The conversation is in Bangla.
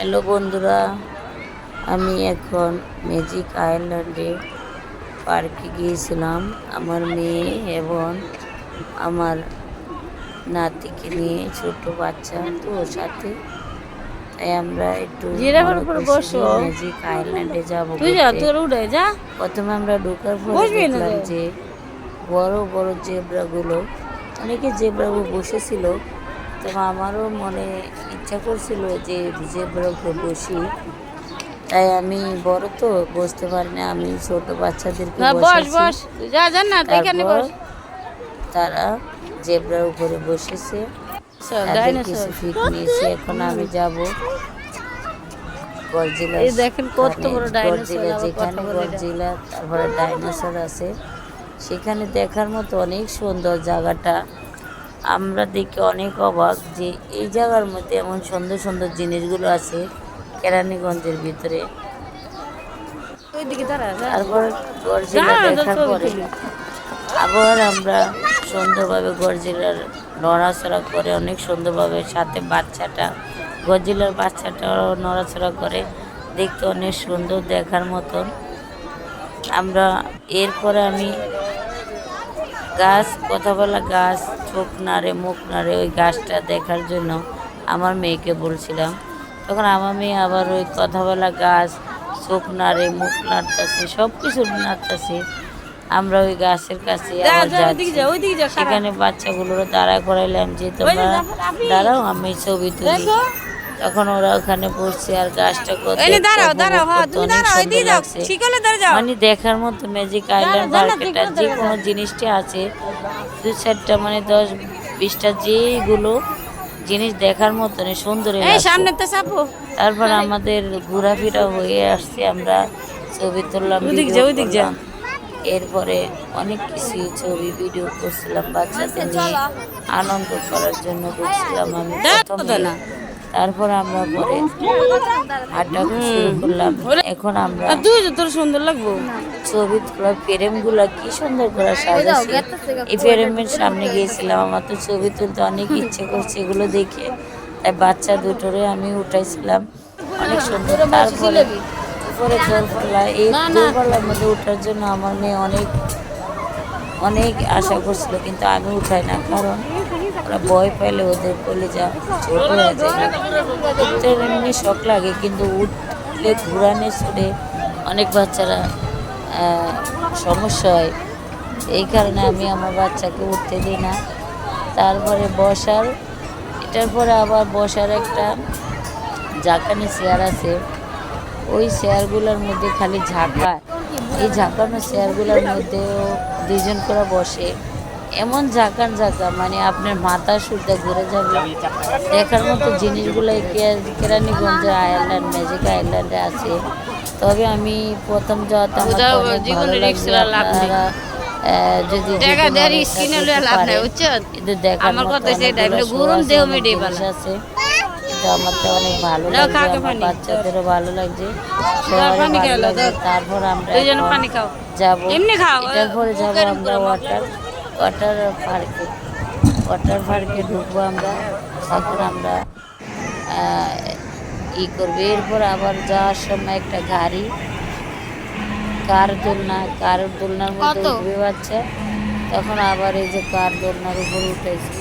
হ্যালো বন্ধুরা আমি এখন ম্যাজিক আইল্যান্ডে পার্কে গিয়েছিলাম। আমার মেয়ে এবং আমার নাতিকে নিয়ে ছোট বাচ্চা তো ওর সাথে। তাই আমরা একটু ম্যাজিক আইল্যান্ডে যাব যা উঠে যা। প্রথমে আমরা ঢোকার পরে দেখলাম যে বড় বড় জেব্রাগুলো অনেকে জেব্রাগুলো বসেছিল তো আমারও মনে ইচ্ছা করছিল যে জেব্রা উপরে বসি। তাই আমি বড় তো বসতে পারি না। আমি ছোট বাচ্চাদেরকে তারপর তারা জেব্রার উপরে বসেছে। তাদের কিছু ফিট নিয়েছি। এখন আমি যাব গরজিলা দেখেন কত বড় ডাইনোসর, যেখানে গরজিলা তারপরে ডাইনোসর আছে। সেখানে দেখার মতো অনেক সুন্দর জায়গাটা। আমরা দেখে অনেক অবাক যে এই জায়গার মধ্যে এমন সুন্দর সুন্দর জিনিসগুলো আছে কেরানীগঞ্জের ভিতরে। ওইদিকে দাঁড়া যা। তারপর গরজিলা দেখার পরে আবার আমরা সুন্দরভাবে গরজিলার নড়াচড়া করে অনেক সুন্দরভাবে সাথে বাচ্চাটা গরজিলার বাচ্চাটাও নড়াচড়া করে দেখতে অনেক সুন্দর দেখার মতন। আমরা এরপরে আমি গাছ কথা বলা গাছ চোখ নাড়ে মুখ নাড়ে ওই গাছটা দেখার জন্য আমার মেয়েকে বলছিলাম তখন আমার মেয়ে আবার ওই কথা বলা গাছ চোখ নাড়ে মুখ নাড়তেছে সব কিছু নাড়তেছে আমরা ওই গাছের কাছে। সেখানে বাচ্চাগুলোরও দাঁড়া করাইলাম যে তোমরা দাঁড়াও আমি ছবি তুলি। তখন ওরা ওখানে বসছে আর গাছটা কত এনে দাঁড়াও দাঁড়াও হ্যাঁ তুমি দাঁড়াও ওইদিকে যাও। শিকলে ধরে যাও মানে দেখার মতো ম্যাজিক আইল্যান্ড মার্কেটটা যে কোনো। জিনিসটি আছে দু চারটা মানে দশ বিশটা যেগুলো জিনিস দেখার মতন সুন্দর সামনে তো চাপো তারপর আমাদের ঘোরাফেরা হয়ে আসছে আমরা ছবি তুললাম ওদিক video যা, ওদিক যা। এরপরে অনেক কিছু ছবি ভিডিও করছিলাম বাচ্চাদের নিয়ে আনন্দ করার জন্য করছিলাম আমি না। তারপর আমরা পরে হাঁটা শুরু করলাম। এখন আমরা তুই তোর সুন্দর লাগবো। ছবি তোলা ফ্রেমগুলা কি সুন্দর করে সাজাচ্ছে এই ফ্রেমের সামনে গিয়েছিলাম আমার তো ছবি তুলতে অনেক ইচ্ছে করছে এগুলো দেখে। তাই বাচ্চা দুটোরে আমি উঠাইছিলাম। অনেক সুন্দর। তারপরে উপরে দোরপাল্লা এই দোরপাল্লার মধ্যে ওঠার জন্য আমার মেয়ে অনেক অনেক আশা করছিল কিন্তু আমি উঠাই না। কারণ ওরা ভয় পেলে ওদের বলে যা ছোট যায়। উঠতে এমনি শখ লাগে, কিন্তু উঠলে ঘুরানে ছুটে অনেক বাচ্চারা সমস্যা হয়। এই কারণে আমি আমার বাচ্চাকে উঠতে দিই না। তারপরে বসার, এটার পরে আবার বসার একটা জাকানি চেয়ার আছে। ওই চেয়ারগুলোর মধ্যে খালি ঝাঁকা। এই ঝাঁকানো চেয়ারগুলোর মধ্যেও দুজন করে বসে। এমন ঝাঁকান ঝাঁকা মানে আপনার মাথা সুদ্ধা ঘুরে যাবে। দেখার মতো জিনিসগুলো এই কে- কেরানীগঞ্জের আয়ারল্যান্ড ম্যাজিক আয়ারল্যান্ডে আছে। তবে আমি প্রথম যাওয়াতে আমার যদি? কিন্তু দেখার আছে, অনেক আমার তো ভালো লাগছে আমার বাচ্চাদেরও ভালো লাগছে। তারপর আমরা যাব। এমনি খাও, এটার পরে যাব আমরা ওয়াটার ওয়াটার পার্কে ওয়াটার পার্কে ঢুকবো আমরা তখন আমরা আহ, ই করব। এরপর আবার যাওয়ার সময় একটা গাড়ি কার দোলনা কার দোলনার মধ্যে? উঠবে বাচ্চা। তখন আবার এই যে কার দোলনার উপর উঠেছি।